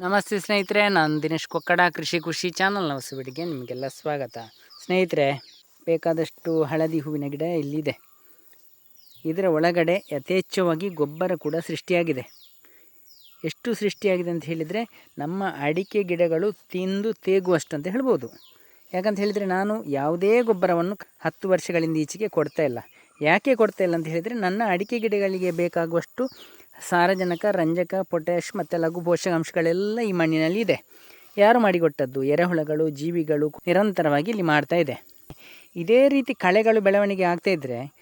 ನಮಸ್ತೆ ಸ್ನೇಹಿತರೆ, ನಾನು ದಿನೇಶ್ ಕೊಕ್ಕಡ, ಕೃಷಿ ಖುಷಿ ಚಾನಲ್ನ ಹೊಸಬಿಡಿಗೆ ನಿಮಗೆಲ್ಲ ಸ್ವಾಗತ. ಸ್ನೇಹಿತರೆ, ಬೇಕಾದಷ್ಟು ಹಳದಿ ಹೂವಿನ ಗಿಡ ಇಲ್ಲಿದೆ. ಇದರ ಒಳಗಡೆ ಯಥೇಚ್ಛವಾಗಿ ಗೊಬ್ಬರ ಕೂಡ ಸೃಷ್ಟಿಯಾಗಿದೆ. ಎಷ್ಟು ಸೃಷ್ಟಿಯಾಗಿದೆ ಅಂತ ಹೇಳಿದರೆ, ನಮ್ಮ ಅಡಿಕೆ ಗಿಡಗಳು ತಿಂದು ತೇಗುವಷ್ಟು ಅಂತ ಹೇಳ್ಬೋದು. ಯಾಕಂತ ಹೇಳಿದರೆ, ನಾನು ಯಾವುದೇ ಗೊಬ್ಬರವನ್ನು ಹತ್ತು ವರ್ಷಗಳಿಂದ ಈಚೆಗೆ ಕೊಡ್ತಾ ಇಲ್ಲ. ಯಾಕೆ ಕೊಡ್ತಾ ಇಲ್ಲ ಅಂತ ಹೇಳಿದರೆ, ನನ್ನ ಅಡಿಕೆ ಗಿಡಗಳಿಗೆ ಬೇಕಾಗುವಷ್ಟು ಸಾರಜನಕ, ರಂಜಕ ಪೊಟ್ಯಾಶ್ ಮತ್ತು ಲಘು ಪೋಷಕಾಂಶಗಳೆಲ್ಲ ಈ ಮಣ್ಣಿನಲ್ಲಿ ಇದೆ. ಯಾರು ಮಾಡಿಕೊಟ್ಟದ್ದು? ಎರೆಹುಳಗಳು, ಜೀವಿಗಳು ನಿರಂತರವಾಗಿ ಇಲ್ಲಿ ಮಾಡ್ತಾ ಇದೆ. ಇದೇ ರೀತಿ ಕಳೆಗಳು ಬೆಳವಣಿಗೆ ಆಗ್ತಾ ಇದ್ದರೆ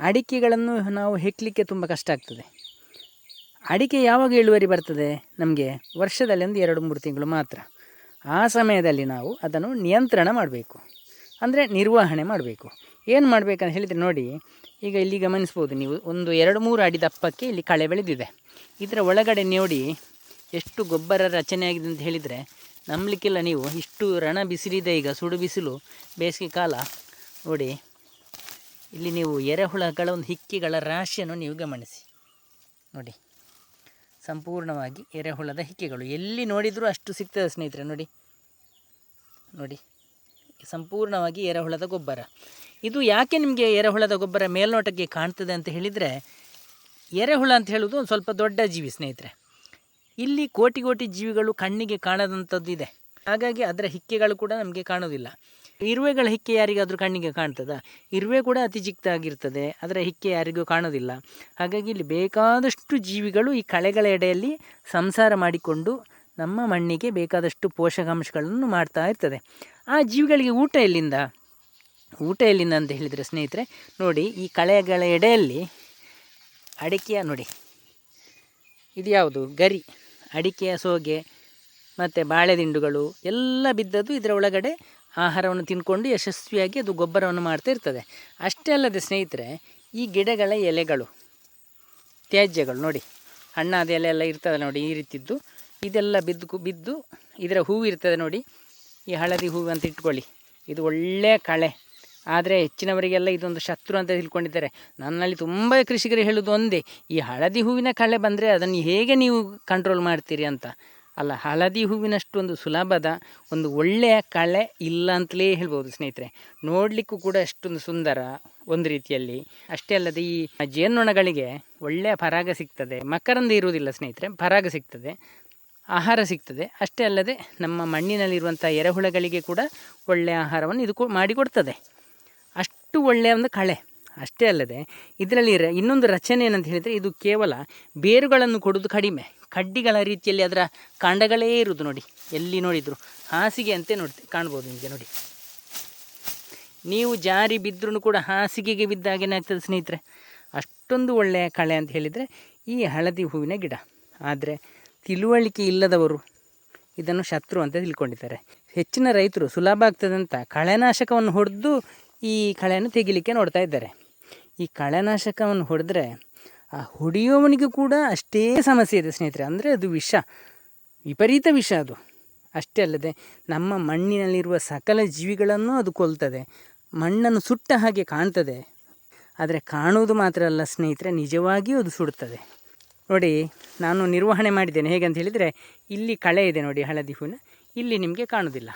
ಅಡಿಕೆಗಳನ್ನು ನಾವು ಹೆಕ್ಕಲಿಕ್ಕೆ ತುಂಬ ಕಷ್ಟ ಆಗ್ತದೆ. ಅಡಿಕೆ ಯಾವಾಗ ಇಳುವರಿ ಬರ್ತದೆ? ನಮಗೆ ವರ್ಷದಲ್ಲಿ ಒಂದು ಎರಡು ಮೂರು ತಿಂಗಳು ಮಾತ್ರ. ಆ ಸಮಯದಲ್ಲಿ ನಾವು ಅದನ್ನು ನಿಯಂತ್ರಣ ಮಾಡಬೇಕು. ಅಂದರೆ ನಿರ್ವಹಣೆ ಮಾಡಬೇಕು. ಏನು ಮಾಡಬೇಕಂತ ಹೇಳಿದರೆ ನೋಡಿ ಈಗ ಇಲ್ಲಿ ಗಮನಿಸ್ಬೋದು ನೀವು. ಒಂದು ಎರಡು ಮೂರು ಅಡಿ ದಪ್ಪಕ್ಕೆ ಇಲ್ಲಿ ಕಳೆ ಬೆಳೆದಿದೆ. ಇದರ ಒಳಗಡೆ ನೋಡಿ ಎಷ್ಟು ಗೊಬ್ಬರ ರಚನೆ ಆಗಿದೆ ಅಂತ ಹೇಳಿದರೆ, ನಂಬಲಿಕ್ಕಿಲ್ಲ ನೀವು. ಇಷ್ಟು ರಣ ಬಿಸಿಲಿದೆ, ಈಗ ಸುಡು ಬಿಸಿಲು, ಬೇಸಿಗೆ ಕಾಲ. ನೋಡಿ, ಇಲ್ಲಿ ನೀವು ಎರೆಹುಳಗಳ ಒಂದು ಹಿಕ್ಕಿಗಳ ರಾಶಿಯನ್ನು ನೀವು ಗಮನಿಸಿ. ನೋಡಿ, ಸಂಪೂರ್ಣವಾಗಿ ಎರೆಹುಳದ ಹಿಕ್ಕೆಗಳು. ಎಲ್ಲಿ ನೋಡಿದರೂ ಅಷ್ಟು ಸಿಗ್ತದೆ ಸ್ನೇಹಿತರೆ, ನೋಡಿ. ನೋಡಿ. ಸಂಪೂರ್ಣವಾಗಿ ಎರೆಹುಳದ ಗೊಬ್ಬರ. ಇದು ಯಾಕೆ ನಿಮಗೆ ಎರೆಹುಳದ ಗೊಬ್ಬರ ಮೇಲ್ನೋಟಕ್ಕೆ ಕಾಣ್ತದೆ ಅಂತ ಹೇಳಿದರೆ, ಎರೆಹುಳ ಅಂತ ಹೇಳೋದು ಒಂದು ಸ್ವಲ್ಪ ದೊಡ್ಡ ಜೀವಿ ಸ್ನೇಹಿತರೆ. ಇಲ್ಲಿ ಕೋಟಿ ಕೋಟಿ ಜೀವಿಗಳು ಕಣ್ಣಿಗೆ ಕಾಣದಂಥದ್ದು ಇದೆ. ಹಾಗಾಗಿ ಅದರ ಹಿಕ್ಕೆಗಳು ಕೂಡ ನಮಗೆ ಕಾಣೋದಿಲ್ಲ ಇರುವೆಗಳ ಹಿಕ್ಕೆ ಯಾರಿಗಾದರೂ ಕಣ್ಣಿಗೆ ಕಾಣ್ತದ? ಇರುವೆ ಕೂಡ ಅತಿ ಚಿಕ್ಕದಾಗಿರ್ತದೆ, ಅದರ ಹಿಕ್ಕೆ ಯಾರಿಗೂ ಕಾಣೋದಿಲ್ಲ ಹಾಗಾಗಿ ಇಲ್ಲಿ ಬೇಕಾದಷ್ಟು ಜೀವಿಗಳು ಈ ಕಳೆಗಳ ಎಡೆಯಲ್ಲಿ ಸಂಸಾರ ಮಾಡಿಕೊಂಡು ನಮ್ಮ ಮಣ್ಣಿಗೆ ಬೇಕಾದಷ್ಟು ಪೋಷಕಾಂಶಗಳನ್ನು ಮಾಡ್ತಾ ಇರ್ತದೆ. ಆ ಜೀವಿಗಳಿಗೆ ಊಟ ಎಲ್ಲಿಂದ? ಊಟ ಎಲ್ಲಿಂದ ಅಂತ ಹೇಳಿದರೆ ಸ್ನೇಹಿತರೆ, ನೋಡಿ ಈ ಕಳೆಗಳ ಎಡೆಯಲ್ಲಿ ಅಡಿಕೆಯ ನೋಡಿ. ಇದು ಯಾವುದು? ಗರಿ. ಅಡಿಕೆಯ ಸೋಗೆ ಮತ್ತು ಬಾಳೆದಿಂಡುಗಳು ಎಲ್ಲ ಬಿದ್ದದ್ದು ಇದರ ಒಳಗಡೆ ಆಹಾರವನ್ನು ತಿನ್ಕೊಂಡು ಯಶಸ್ವಿಯಾಗಿ ಅದು ಗೊಬ್ಬರವನ್ನು ಮಾಡ್ತಾ ಇರ್ತದೆ. ಅಷ್ಟೇ ಅಲ್ಲದೆ ಸ್ನೇಹಿತರೆ, ಈ ಗಿಡಗಳ ಎಲೆಗಳು, ತ್ಯಾಜ್ಯಗಳು ನೋಡಿ. ಹಣ್ಣಾದ ಎಲೆ ಎಲ್ಲ ಇರ್ತದೆ ನೋಡಿ ಈ ರೀತಿದ್ದು. ಇದೆಲ್ಲ ಬಿದ್ದು ಬಿದ್ದು ಇದರ ಹೂವು ಇರ್ತದೆ ನೋಡಿ. ಈ ಹಳದಿ ಹೂವು ಅಂತ ಇಟ್ಕೊಳ್ಳಿ. ಇದು ಒಳ್ಳೆಯ ಕಳೆ. ಆದರೆ ಹೆಚ್ಚಿನವರಿಗೆಲ್ಲ ಇದೊಂದು ಶತ್ರು ಅಂತ ತಿಳ್ಕೊಂಡಿದ್ದಾರೆ. ನನ್ನಲ್ಲಿ ತುಂಬ ಕೃಷಿಕರು ಹೇಳೋದು ಒಂದೇ, ಈ ಹಳದಿ ಹೂವಿನ ಕಳೆ ಬಂದರೆ ಅದನ್ನು ಹೇಗೆ ನೀವು ಕಂಟ್ರೋಲ್ ಮಾಡ್ತೀರಿ ಅಂತ? ಅಲ್ಲ, ಹಳದಿ ಹೂವಿನಷ್ಟು ಒಂದು ಸುಲಭದ ಒಂದು ಒಳ್ಳೆಯ ಕಳೆ ಇಲ್ಲ ಅಂತಲೇ ಹೇಳ್ಬೋದು ಸ್ನೇಹಿತರೆ. ನೋಡಲಿಕ್ಕೂ ಕೂಡ ಅಷ್ಟೊಂದು ಸುಂದರ ಒಂದು ರೀತಿಯಲ್ಲಿ. ಅಷ್ಟೇ ಅಲ್ಲದೆ ಈ ಜೇನ್ನೊಣಗಳಿಗೆ ಒಳ್ಳೆಯ ಪರಾಗ ಸಿಗ್ತದೆ. ಮಕರಂದ ಇರುವುದಿಲ್ಲ ಸ್ನೇಹಿತರೆ, ಪರಾಗ ಸಿಗ್ತದೆ. ಆಹಾರ ಸಿಗ್ತದೆ. ಅಷ್ಟೇ ಅಲ್ಲದೆ ನಮ್ಮ ಮಣ್ಣಿನಲ್ಲಿರುವಂಥ ಎರೆಹುಳಗಳಿಗೆ ಕೂಡ ಒಳ್ಳೆಯ ಆಹಾರವನ್ನು ಇದು ಮಾಡಿಕೊಡ್ತದೆ ಅಷ್ಟು ಒಳ್ಳೆಯ ಒಂದು ಕಳೆ. ಅಷ್ಟೇ ಅಲ್ಲದೆ ಇದರಲ್ಲಿ ಇನ್ನೊಂದು ರಚನೆ ಏನಂತ ಹೇಳಿದರೆ ಇದು ಕೇವಲ ಬೇರುಗಳನ್ನು ಕೊಡೋದು ಕಡಿಮೆ. ಕಡ್ಡಿಗಳ ರೀತಿಯಲ್ಲಿ ಅದರ ಕಾಂಡಗಳೇ ಇರುವುದು ನೋಡಿ. ಎಲ್ಲಿ ನೋಡಿದರು? ಹಾಸಿಗೆ ಅಂತೆ ನೋಡಿ ಕಾಣ್ಬೋದು ನಿಮಗೆ ನೋಡಿ. ನೀವು ಜಾರಿ ಬಿದ್ದರೂ ಕೂಡ ಹಾಸಿಗೆಗೆ ಬಿದ್ದಾಗ ಆಗ್ತದೆ ಸ್ನೇಹಿತರೆ. ಅಷ್ಟೊಂದು ಒಳ್ಳೆಯ ಕಳೆ ಅಂತ ಹೇಳಿದರೆ ಈ ಹಳದಿ ಹೂವಿನ ಗಿಡ. ಆದರೆ ತಿಳುವಳಿಕೆ ಇಲ್ಲದವರು ಇದನ್ನು ಶತ್ರು ಅಂತ ತಿಳ್ಕೊಂಡಿದ್ದಾರೆ. ಹೆಚ್ಚಿನ ರೈತರು ಸುಲಭ ಆಗ್ತದಂತ ಕಳೆನಾಶಕವನ್ನು ಹೊಡೆದು ಈ ಕಳೆಯನ್ನು ತೆಗಿಲಿಕ್ಕೆ ನೋಡ್ತಾ ಇದ್ದಾರೆ. ಈ ಕಳೆನಾಶಕವನ್ನು ಹೊಡೆದ್ರೆ ಆ ಹೊಡೆಯುವವನಿಗೂ ಕೂಡ ಅಷ್ಟೇ ಸಮಸ್ಯೆ ಇದೆ ಸ್ನೇಹಿತರೆ. ಅಂದರೆ ಅದು ವಿಷ, ವಿಪರೀತ ವಿಷ ಅದು. ಅಷ್ಟೇ ಅಲ್ಲದೆ ನಮ್ಮ ಮಣ್ಣಿನಲ್ಲಿರುವ ಸಕಲ ಜೀವಿಗಳನ್ನು ಅದು ಕೊಲ್ತದೆ. ಮಣ್ಣನ್ನು ಸುಟ್ಟ ಹಾಗೆ ಕಾಣ್ತದೆ. ಆದರೆ ಕಾಣುವುದು ಮಾತ್ರ ಅಲ್ಲ ಸ್ನೇಹಿತರೆ, ನಿಜವಾಗಿಯೂ ಅದು ಸುಡುತ್ತದೆ. ನೋಡಿ, ನಾನು ನಿರ್ವಹಣೆ ಮಾಡಿದ್ದೇನೆ. ಹೇಗೆ ಅಂತ ಹೇಳಿದರೆ, ಇಲ್ಲಿ ಕಳೆ ಇದೆ ನೋಡಿ, ಹಳದಿ ಹೂವಿನ. ಇಲ್ಲಿ ನಿಮಗೆ ಕಾಣೋದಿಲ್ಲ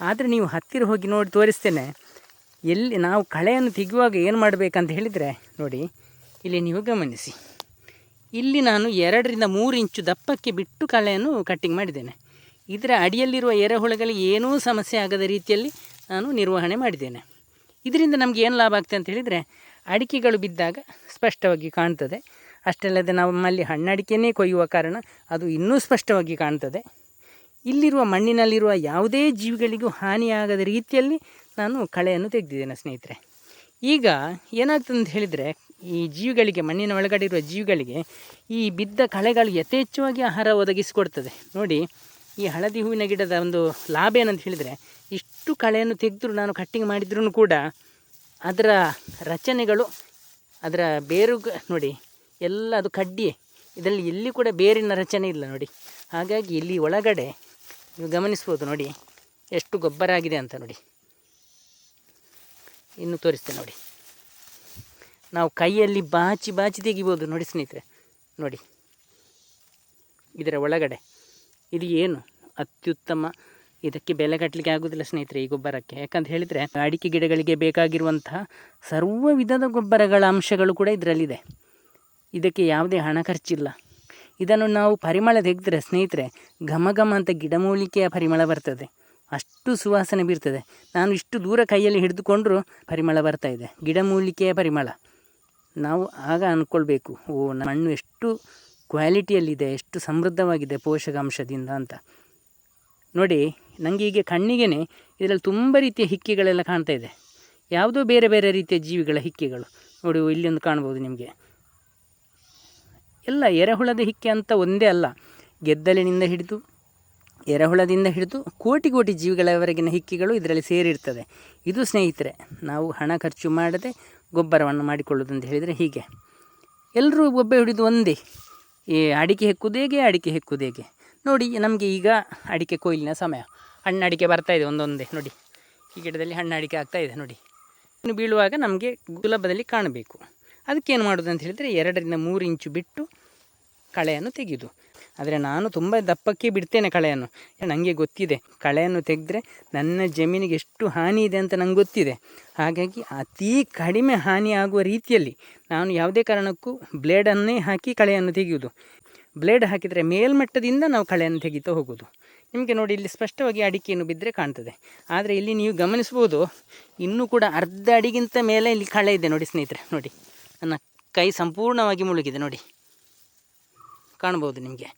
ಆದರೆ ನೀವು ಹತ್ತಿರ ಹೋಗಿ ನೋಡಿ ತೋರಿಸ್ತೇನೆ. ಎಲ್ಲಿ ನಾವು ಕಳೆಯನ್ನು ತೆಗೆಯುವಾಗ ಏನು ಮಾಡಬೇಕಂತ ಹೇಳಿದರೆ, ನೋಡಿ, ಇಲ್ಲಿ ನೀವು ಗಮನಿಸಿ. ಇಲ್ಲಿ ನಾನು ಎರಡರಿಂದ ಮೂರು ಇಂಚು ದಪ್ಪಕ್ಕೆ ಬಿಟ್ಟು ಕಳೆಯನ್ನು ಕಟ್ಟಿಂಗ್ ಮಾಡಿದ್ದೇನೆ. ಇದರ ಅಡಿಯಲ್ಲಿರುವ ಎರೆಹುಳಗಳಿಗೆ ಏನೂ ಸಮಸ್ಯೆ ಆಗದ ರೀತಿಯಲ್ಲಿ ನಾನು ನಿರ್ವಹಣೆ ಮಾಡಿದ್ದೇನೆ. ಇದರಿಂದ ನಮಗೆ ಏನು ಲಾಭ ಆಗ್ತದೆ ಅಂತ ಹೇಳಿದರೆ, ಅಡಿಕೆಗಳು ಬಿದ್ದಾಗ ಸ್ಪಷ್ಟವಾಗಿ ಕಾಣ್ತದೆ. ಅಷ್ಟಲ್ಲದೆ ನಮ್ಮಲ್ಲಿ ಹಣ್ಣಡಿಕೆಯೇ ಕೊಯ್ಯುವ ಕಾರಣ ಅದು ಇನ್ನೂ ಸ್ಪಷ್ಟವಾಗಿ ಕಾಣ್ತದೆ. ಇಲ್ಲಿರುವ ಮಣ್ಣಿನಲ್ಲಿರುವ ಯಾವುದೇ ಜೀವಿಗಳಿಗೂ ಹಾನಿಯಾಗದ ರೀತಿಯಲ್ಲಿ ನಾನು ಕಳೆಯನ್ನು ತೆಗೆದಿದ್ದೇನೆ ಸ್ನೇಹಿತರೆ. ಈಗ ಏನಾಗ್ತದೆ ಅಂತ ಹೇಳಿದರೆ ಈ ಜೀವಿಗಳಿಗೆ, ಮಣ್ಣಿನ ಒಳಗಡೆ ಇರುವ ಜೀವಿಗಳಿಗೆ ಈ ಬಿದ್ದ ಕಳೆಗಳು ಯಥೇಚ್ಛವಾಗಿ ಆಹಾರ ಒದಗಿಸಿಕೊಡ್ತದೆ. ನೋಡಿ, ಈ ಹಳದಿ ಹೂವಿನ ಗಿಡದ ಒಂದು ಲಾಭ ಏನಂತ ಹೇಳಿದರೆ ಇಷ್ಟು ಕಳೆಯನ್ನು ತೆಗೆದರೂ ನಾನು ಕಟ್ಟಿಂಗ್ ಮಾಡಿದ್ರೂ ಕೂಡ ಅದರ ರಚನೆಗಳು, ಅದರ ಬೇರು ನೋಡಿ ಎಲ್ಲ ಅದು ಕಡ್ಡಿಯೇ ಇದರಲ್ಲಿ ಎಲ್ಲಿ ಕೂಡ ಬೇರಿನ ರಚನೆ ಇಲ್ಲ ನೋಡಿ. ಹಾಗಾಗಿ ಇಲ್ಲಿ ಒಳಗಡೆ ನೀವು ಗಮನಿಸ್ಬೋದು ನೋಡಿ, ಎಷ್ಟು ಗೊಬ್ಬರ ಆಗಿದೆ ಅಂತ ನೋಡಿ. ಇನ್ನು ತೋರಿಸ್ತೇನೆ ನೋಡಿ. ನಾವು ಕೈಯಲ್ಲಿ ಬಾಚಿ ಬಾಚಿ ತೆಗಿಬೋದು ನೋಡಿ ಸ್ನೇಹಿತರೆ, ನೋಡಿ. ಇದರ ಒಳಗಡೆ. ಇದು ಏನು? ಅತ್ಯುತ್ತಮ. ಇದಕ್ಕೆ ಬೆಲೆ ಕಟ್ಟಲಿಕ್ಕೆ ಆಗೋದಿಲ್ಲ ಸ್ನೇಹಿತರೆ ಈ ಗೊಬ್ಬರಕ್ಕೆ. ಯಾಕಂತ ಹೇಳಿದರೆ, ಅಡಿಕೆ ಗಿಡಗಳಿಗೆ ಬೇಕಾಗಿರುವಂತಹ ಸರ್ವ ವಿಧದ ಗೊಬ್ಬರಗಳ ಅಂಶಗಳು ಕೂಡ ಇದರಲ್ಲಿದೆ. ಇದಕ್ಕೆ ಯಾವುದೇ ಹಣ ಖರ್ಚಿಲ್ಲ. ಇದನ್ನು ನಾವು ಪರಿಮಳ ತೆಗೆದ್ರೆ ಸ್ನೇಹಿತರೆ, ಘಮ ಘಮ ಅಂತ ಗಿಡಮೂಲಿಕೆಯ ಪರಿಮಳ ಬರ್ತದೆ. ಅಷ್ಟು ಸುವಾಸನೆ ಬೀರ್ತದೆ. ನಾನು ಇಷ್ಟು ದೂರ ಕೈಯಲ್ಲಿ ಹಿಡಿದುಕೊಂಡ್ರೂ ಪರಿಮಳ ಬರ್ತಾ ಇದೆ. ಗಿಡಮೂಲಿಕೆಯ ಪರಿಮಳ. ನಾವು ಆಗ ಅಂದ್ಕೊಳ್ಬೇಕು ಓ ಮಣ್ಣು ಎಷ್ಟು ಕ್ವಾಲಿಟಿಯಲ್ಲಿದೆ, ಎಷ್ಟು ಸಮೃದ್ಧವಾಗಿದೆ ಪೋಷಕಾಂಶದಿಂದ ಅಂತ. ನೋಡಿ ನನಗೆ ಈಗ ಕಣ್ಣಿಗೆ ಇದರಲ್ಲಿ ತುಂಬ ರೀತಿಯ ಹಿಕ್ಕಿಗಳೆಲ್ಲ ಕಾಣ್ತಾ ಇದೆ. ಯಾವುದೋ ಬೇರೆ ಬೇರೆ ರೀತಿಯ ಜೀವಿಗಳ ಹಿಕ್ಕಿಗಳು. ನೋಡಿ ಇಲ್ಲಿ ಒಂದು ಕಾಣ್ಬೋದು ನಿಮಗೆ. ಎಲ್ಲ ಎರೆಹುಳದ ಹಿಕ್ಕೆ ಅಂತ ಒಂದೇ ಅಲ್ಲ. ಗೆದ್ದಲಿನಿಂದ ಹಿಡಿದು, ಎರೆಹುಳದಿಂದ ಹಿಡಿದು ಕೋಟಿ ಕೋಟಿ ಜೀವಿಗಳವರೆಗಿನ ಹಿಕ್ಕಿಗಳು ಇದರಲ್ಲಿ ಸೇರಿರ್ತದೆ. ಇದು ಸ್ನೇಹಿತರೆ, ನಾವು ಹಣ ಖರ್ಚು ಮಾಡದೆ ಗೊಬ್ಬರವನ್ನು ಮಾಡಿಕೊಳ್ಳೋದು ಅಂತ ಹೇಳಿದರೆ ಹೀಗೆ. ಎಲ್ಲರೂ ಒಬ್ಬೆ ಹಿಡಿದು ಒಂದೇ. ಈ ಅಡಿಕೆ ಹೆಕ್ಕುವುದೇಗೆ ಅಡಿಕೆ ಹೆಕ್ಕುವುದೇಗೆ ನೋಡಿ, ನಮಗೆ ಈಗ ಅಡಿಕೆ ಕೊಯ್ಲಿನ ಸಮಯ. ಹಣ್ಣು ಅಡಿಕೆ ಬರ್ತಾ ಇದೆ ಒಂದೊಂದೇ, ನೋಡಿ. ಈ ಗಿಡದಲ್ಲಿ ಹಣ್ಣು ಅಡಿಕೆ ಆಗ್ತಾ ಇದೆ, ನೋಡಿ. ಇನ್ನು ಬೀಳುವಾಗ ನಮಗೆ ಸುಲಭದಲ್ಲಿ ಕಾಣಬೇಕು. ಅದಕ್ಕೇನು ಮಾಡೋದು ಅಂತ ಹೇಳಿದರೆ ಎರಡರಿಂದ ಮೂರು ಇಂಚು ಬಿಟ್ಟು ಕಳೆಯನ್ನು ತೆಗೆದು. ಆದರೆ ನಾನು ತುಂಬ ದಪ್ಪಕ್ಕೆ ಬಿಡ್ತೇನೆ ಕಳೆಯನ್ನು. ನನಗೆ ಗೊತ್ತಿದೆ, ಕಳೆಯನ್ನು ತೆಗೆದ್ರೆ ನನ್ನ ಜಮೀನಿಗೆ ಎಷ್ಟು ಹಾನಿ ಇದೆ ಅಂತ ನಂಗೆ ಗೊತ್ತಿದೆ. ಹಾಗಾಗಿ ಅತೀ ಕಡಿಮೆ ಹಾನಿ ಆಗುವ ರೀತಿಯಲ್ಲಿ ನಾನು ಯಾವುದೇ ಕಾರಣಕ್ಕೂ ಬ್ಲೇಡನ್ನೇ ಹಾಕಿ ಕಳೆಯನ್ನು ತೆಗೆಯುವುದು. ಬ್ಲೇಡ್ ಹಾಕಿದರೆ ಮೇಲ್ಮಟ್ಟದಿಂದ ನಾವು ಕಳೆಯನ್ನು ತೆಗೀತಾ ಹೋಗೋದು ನಿಮಗೆ ನೋಡಿ, ಇಲ್ಲಿ ಸ್ಪಷ್ಟವಾಗಿ ಅಡಿಕೆಯನ್ನು ಬಿದ್ದರೆ ಕಾಣ್ತದೆ. ಆದರೆ ಇಲ್ಲಿ ನೀವು ಗಮನಿಸ್ಬೋದು, ಇನ್ನೂ ಕೂಡ ಅರ್ಧ ಅಡಿಗಿಂತ ಮೇಲೆ ಇಲ್ಲಿ ಕಳೆ ಇದೆ ನೋಡಿ ಸ್ನೇಹಿತರೆ, ನೋಡಿ. ನನ್ನ ಕೈ ಸಂಪೂರ್ಣವಾಗಿ ಮುಳುಗಿದೆ, ನೋಡಿ. ಕಾಣ್ಬೋದು ನಿಮಗೆ.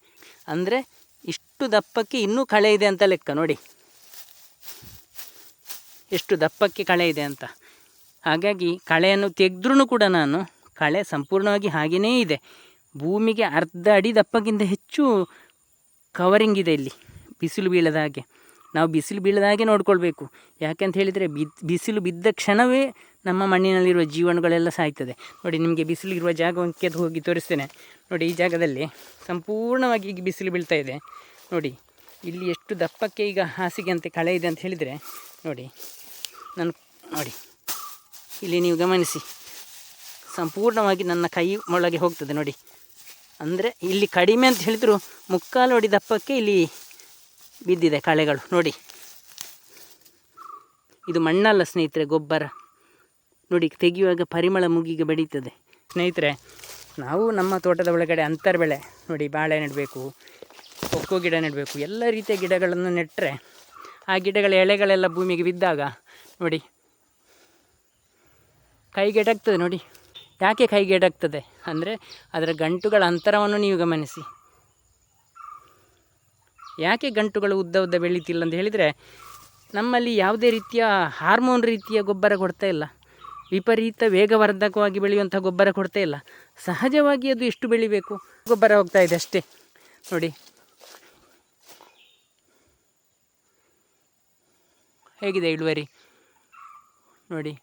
ಅಂದರೆ ಇಷ್ಟು ದಪ್ಪಕ್ಕೆ ಇನ್ನೂ ಕಳೆ ಇದೆ ಅಂತ ಲೆಕ್ಕ, ನೋಡಿ. ಎಷ್ಟು ದಪ್ಪಕ್ಕೆ ಕಳೆ ಇದೆ ಅಂತ. ಹಾಗಾಗಿ ಕಳೆಯನ್ನು ತೆಗೆದ್ರೂ ಕೂಡ ನಾನು ಕಳೆ ಸಂಪೂರ್ಣವಾಗಿ ಹಾಗೆಯೇ ಇದೆ. ಭೂಮಿಗೆ ಅರ್ಧ ಅಡಿ ದಪ್ಪಕ್ಕಿಂತ ಹೆಚ್ಚು ಕವರಿಂಗ್ ಇದೆ ಇಲ್ಲಿ, ಬಿಸಿಲು ಬೀಳದ ಹಾಗೆ. ನಾವು ಬಿಸಿಲು ಬೀಳದಾಗೆ ನೋಡಿಕೊಳ್ಬೇಕು. ಯಾಕೆಂತ ಹೇಳಿದರೆ ಬಿಸಿಲು ಬಿದ್ದ ಕ್ಷಣವೇ ನಮ್ಮ ಮಣ್ಣಿನಲ್ಲಿರುವ ಜೀವನಗಳೆಲ್ಲ ಸಾಯ್ತದೆ. ನೋಡಿ, ನಿಮಗೆ ಬಿಸಿಲಿರುವ ಜಾಗಕ್ಕೆ ಹೋಗಿ ತೋರಿಸ್ತೇನೆ. ನೋಡಿ, ಈ ಜಾಗದಲ್ಲಿ ಸಂಪೂರ್ಣವಾಗಿ ಈಗ ಬಿಸಿಲು ಬೀಳ್ತಾ ಇದೆ. ನೋಡಿ, ಇಲ್ಲಿ ಎಷ್ಟು ದಪ್ಪಕ್ಕೆ ಈಗ ಹಾಸಿಗೆ ಅಂತ ಕಳೆ ಇದೆ ಅಂತ ಹೇಳಿದರೆ, ನೋಡಿ, ನಾನು, ನೋಡಿ, ಇಲ್ಲಿ ನೀವು ಗಮನಿಸಿ. ಸಂಪೂರ್ಣವಾಗಿ ನನ್ನ ಕೈ ಒಳಗೆ ಹೋಗ್ತದೆ, ನೋಡಿ. ಅಂದರೆ ಇಲ್ಲಿ ಕಡಿಮೆ ಅಂತ ಹೇಳಿದ್ರು ಮುಕ್ಕಾಲು ಅಡಿ ದಪ್ಪಕ್ಕೆ ಇಲ್ಲಿ ಬಿದ್ದಿದೆ ಕಳೆಗಳು. ನೋಡಿ. ಇದು ಮಣ್ಣಲ್ಲ ಸ್ನೇಹಿತರೆ, ಗೊಬ್ಬರ. ನೋಡಿ, ತೆಗೆಯುವಾಗ ಪರಿಮಳ ಮುಗಿಗೆ ಬೆಳೀತದೆ. ಸ್ನೇಹಿತರೆ, ನಾವು ನಮ್ಮ ತೋಟದ ಒಳಗಡೆ ಅಂತರ್ ಬೆಳೆ ನೋಡಿ, ಬಾಳೆ ನೆಡಬೇಕು, ಕೊಕ್ಕೋ ಗಿಡ ನೆಡಬೇಕು, ಎಲ್ಲ ರೀತಿಯ ಗಿಡಗಳನ್ನು ನೆಟ್ಟರೆ ಆ ಗಿಡಗಳ ಎಳೆಗಳೆಲ್ಲ ಭೂಮಿಗೆ ಬಿದ್ದಾಗ, ನೋಡಿ, ಕೈಗೆಟಾಗ್ತದೆ, ನೋಡಿ. ಯಾಕೆ ಕೈಗೆಟಾಗ್ತದೆ? ಅಂದರೆ, ಅದರ ಗಂಟುಗಳ ಅಂತರವನ್ನು ನೀವು ಗಮನಿಸಿ. ಯಾಕೆ ಗಂಟುಗಳು ಉದ್ದ ಉದ್ದ ಬೆಳೀತಿಲ್ಲ ಅಂತ ಹೇಳಿದರೆ, ನಮ್ಮಲ್ಲಿ ಯಾವುದೇ ರೀತಿಯ ಹಾರ್ಮೋನ್ ರೀತಿಯ ಗೊಬ್ಬರ ಕೊಡ್ತಾ ಇಲ್ಲ. ವಿಪರೀತ ವೇಗವರ್ಧಕವಾಗಿ ಬೆಳೆಯುವಂಥ ಗೊಬ್ಬರ ಕೊಡ್ತಾ ಇಲ್ಲ. ಸಹಜವಾಗಿ ಅದು ಎಷ್ಟು ಬೆಳಿಬೇಕು? ಗೊಬ್ಬರ ಹೋಗ್ತಾ ಇದೆ ಅಷ್ಟೇ. ನೋಡಿ. ಹೇಗಿದೆ ಇಳುವರಿ? ನೋಡಿ.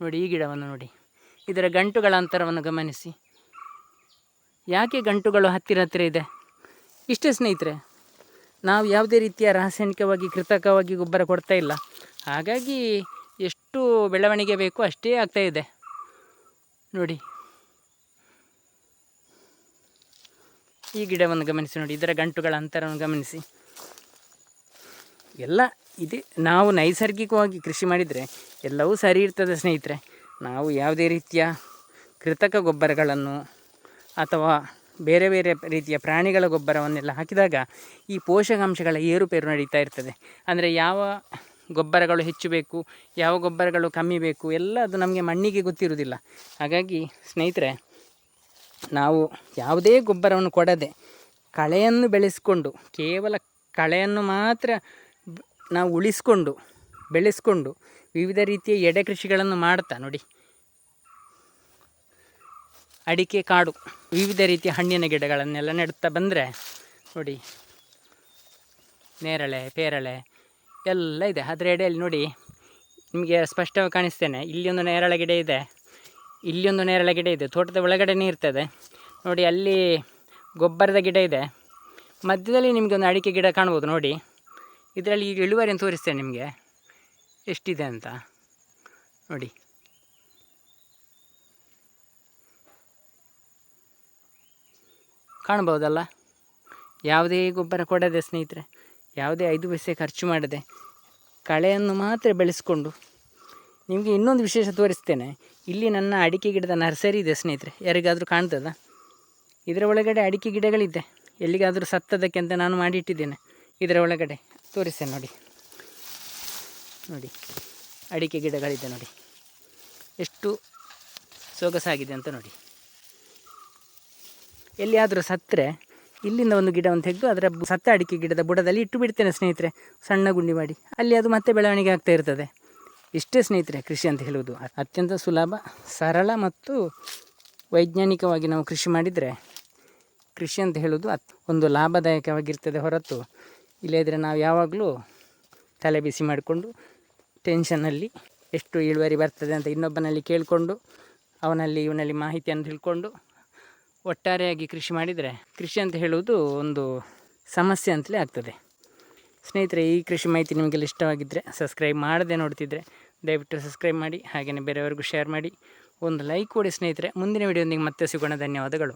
ನೋಡಿ ಈ ಗಿಡವನ್ನು ನೋಡಿ. ಇದರ ಗಂಟುಗಳ ಅಂತರವನ್ನು ಗಮನಿಸಿ. ಯಾಕೆ ಗಂಟುಗಳು ಹತ್ತಿರ ಹತ್ತಿರ ಇದೆ? ಇಷ್ಟೇ ಸ್ನೇಹಿತರೆ, ನಾವು ಯಾವುದೇ ರೀತಿಯ ರಾಸಾಯನಿಕವಾಗಿ, ಕೃತಕವಾಗಿ ಗೊಬ್ಬರ ಕೊಡ್ತಾ ಇಲ್ಲ. ಹಾಗಾಗಿ ಎಷ್ಟು ಬೆಳವಣಿಗೆ ಬೇಕೋ ಅಷ್ಟೇ ಆಗ್ತಾ ಇದೆ. ನೋಡಿ. ಈ ಗಿಡವನ್ನು ಗಮನಿಸಿ ನೋಡಿ, ಇದರ ಗಂಟುಗಳ ಅಂತರವನ್ನು ಗಮನಿಸಿ. ಎಲ್ಲ ಇದೆ. ನಾವು ನೈಸರ್ಗಿಕವಾಗಿ ಕೃಷಿ ಮಾಡಿದರೆ ಎಲ್ಲವೂ ಸರಿ ಇರ್ತದೆ ಸ್ನೇಹಿತರೆ. ನಾವು ಯಾವುದೇ ರೀತಿಯ ಕೃತಕ ಗೊಬ್ಬರಗಳನ್ನು ಅಥವಾ ಬೇರೆ ಬೇರೆ ರೀತಿಯ ಪ್ರಾಣಿಗಳ ಗೊಬ್ಬರವನ್ನೆಲ್ಲ ಹಾಕಿದಾಗ ಈ ಪೋಷಕಾಂಶಗಳ ಏರುಪೇರು ನಡೀತಾ ಇರ್ತದೆ. ಅಂದರೆ ಯಾವ ಗೊಬ್ಬರಗಳು ಹೆಚ್ಚು ಬೇಕು, ಯಾವ ಗೊಬ್ಬರಗಳು ಕಮ್ಮಿ ಬೇಕು ಎಲ್ಲ ಅದು ನಮಗೆ ಮಣ್ಣಿಗೆ ಗೊತ್ತಿರುವುದಿಲ್ಲ. ಹಾಗಾಗಿ ಸ್ನೇಹಿತರೆ, ನಾವು ಯಾವುದೇ ಗೊಬ್ಬರವನ್ನು ಕೊಡದೆ ಕಳೆಯನ್ನು ಬೆಳೆಸಿಕೊಂಡು, ಕೇವಲ ಕಳೆಯನ್ನು ಮಾತ್ರ ನಾವು ಉಳಿಸಿಕೊಂಡು, ಬೆಳೆಸಿಕೊಂಡು ವಿವಿಧ ರೀತಿಯ ಎಡೆ ಕೃಷಿಗಳನ್ನು ಮಾಡ್ತಾ ನೋಡಿ. ಅಡಿಕೆ ಕಾಡು, ವಿವಿಧ ರೀತಿಯ ಹಣ್ಣಿನ ಗಿಡಗಳನ್ನೆಲ್ಲ ನೆಡುತ್ತಾ ಬಂದರೆ ನೋಡಿ, ನೇರಳೆ, ಪೇರಳೆ ಎಲ್ಲ ಇದೆ. ಅದರ ಎಡೆಯಲ್ಲಿ ನೋಡಿ, ನಿಮಗೆ ಸ್ಪಷ್ಟವಾಗಿ ಕಾಣಿಸ್ತೇನೆ. ಒಂದು ನೇರಳೆ ಗಿಡ ಇದೆ. ಇಲ್ಲೊಂದು ನೇರಳೆ ಗಿಡ ಇದೆ. ತೋಟದ ಒಳಗಡೆನೇ ಇರ್ತದೆ. ನೋಡಿ, ಅಲ್ಲಿ ಗೊಬ್ಬರದ ಗಿಡ ಇದೆ. ಮಧ್ಯದಲ್ಲಿ ನಿಮಗೆ ಒಂದು ಅಡಿಕೆ ಗಿಡ ಕಾಣ್ಬೋದು ನೋಡಿ, ಇದರಲ್ಲಿ ಈಗ ಇಳುವರಿಯನ್ನು ತೋರಿಸ್ತೇನೆ ನಿಮಗೆ. ಎಷ್ಟಿದೆ ಅಂತ. ನೋಡಿ. ಕಾಣ್ಬೋದಲ್ಲ ಯಾವುದೇ ಗೊಬ್ಬರ ಕೊಡದೆ ಸ್ನೇಹಿತರೆ, ಯಾವುದೇ ಐದು ಪೈಸೆ ಖರ್ಚು ಮಾಡದೆ ಕಳೆಯನ್ನು ಮಾತ್ರ ಬೆಳೆಸ್ಕೊಂಡು ನಿಮಗೆ ಇನ್ನೊಂದು ವಿಶೇಷ ತೋರಿಸ್ತೇನೆ. ಇಲ್ಲಿ ನನ್ನ ಅಡಿಕೆ ಗಿಡದ ನರ್ಸರಿ ಇದೆ ಸ್ನೇಹಿತರೆ. ಯಾರಿಗಾದರೂ ಕಾಣ್ತದ? ಇದರ ಒಳಗಡೆ ಅಡಿಕೆ ಗಿಡಗಳಿದೆ. ಎಲ್ಲಿಗಾದರೂ ಸತ್ತದಕ್ಕೆ ಅಂತ ನಾನು ಮಾಡಿಟ್ಟಿದ್ದೇನೆ. ಇದರ ಒಳಗಡೆ ತೋರಿಸ್ತೇನೆ ನೋಡಿ. ನೋಡಿ, ಅಡಿಕೆ ಗಿಡಗಳಿದೆ ನೋಡಿ. ಎಷ್ಟು ಸೊಗಸಾಗಿದೆ ಅಂತ ನೋಡಿ. ಎಲ್ಲಿಯಾದರೂ ಸತ್ತರೆ, ಇಲ್ಲಿಂದ ಒಂದು ಗಿಡವನ್ನು ತೆಗೆದು ಅದರ ಸತ್ತ ಅಡಿಕೆ ಗಿಡದ ಬುಡದಲ್ಲಿ ಇಟ್ಟು ಬಿಡ್ತೇನೆ ಸ್ನೇಹಿತರೆ, ಸಣ್ಣ ಗುಂಡಿ ಮಾಡಿ. ಅಲ್ಲಿ ಅದು ಮತ್ತೆ ಬೆಳವಣಿಗೆ ಆಗ್ತಾ ಇರ್ತದೆ. ಇಷ್ಟೇ ಸ್ನೇಹಿತರೆ ಕೃಷಿ ಅಂತ ಹೇಳುವುದು. ಅತ್ಯಂತ ಸುಲಭ, ಸರಳ ಮತ್ತು ವೈಜ್ಞಾನಿಕವಾಗಿ ನಾವು ಕೃಷಿ ಮಾಡಿದರೆ ಕೃಷಿ ಅಂತ ಹೇಳೋದು ಅತ್, ಒಂದು ಲಾಭದಾಯಕವಾಗಿರ್ತದೆ ಹೊರತು. ಇಲ್ಲದಿದ್ದರೆ ನಾವು ಯಾವಾಗಲೂ ತಲೆ ಬಿಸಿ ಮಾಡಿಕೊಂಡು ಟೆನ್ಷನ್ನಲ್ಲಿ ಎಷ್ಟು ಇಳುವರಿ ಬರ್ತದೆ ಅಂತ ಇನ್ನೊಬ್ಬನಲ್ಲಿ ಕೇಳಿಕೊಂಡು, ಅವನಲ್ಲಿ ಇವನಲ್ಲಿ ಮಾಹಿತಿಯನ್ನು ತಿಳ್ಕೊಂಡು ಒಟ್ಟಾರೆಯಾಗಿ ಕೃಷಿ ಮಾಡಿದರೆ ಕೃಷಿ ಅಂತ ಹೇಳುವುದು ಒಂದು ಸಮಸ್ಯೆ ಅಂತಲೇ ಆಗ್ತದೆ. ಸ್ನೇಹಿತರೆ, ಈ ಕೃಷಿ ಮಾಹಿತಿ ನಿಮಗೆಲ್ಲ ಇಷ್ಟವಾಗಿದ್ದರೆ ಸಬ್ಸ್ಕ್ರೈಬ್ ಮಾಡದೆ ನೋಡ್ತಿದ್ರೆ ದಯವಿಟ್ಟು ಸಬ್ಸ್ಕ್ರೈಬ್ ಮಾಡಿ, ಹಾಗೆಯೇ ಬೇರೆಯವರಿಗೂ ಶೇರ್ ಮಾಡಿ. ಒಂದು ಲೈಕ್ ಕೊಡಿ ಸ್ನೇಹಿತರೆ. ಮುಂದಿನ ವಿಡಿಯೋನಿಗೆ ಮತ್ತೆ ಸಿಗೋಣ. ಧನ್ಯವಾದಗಳು.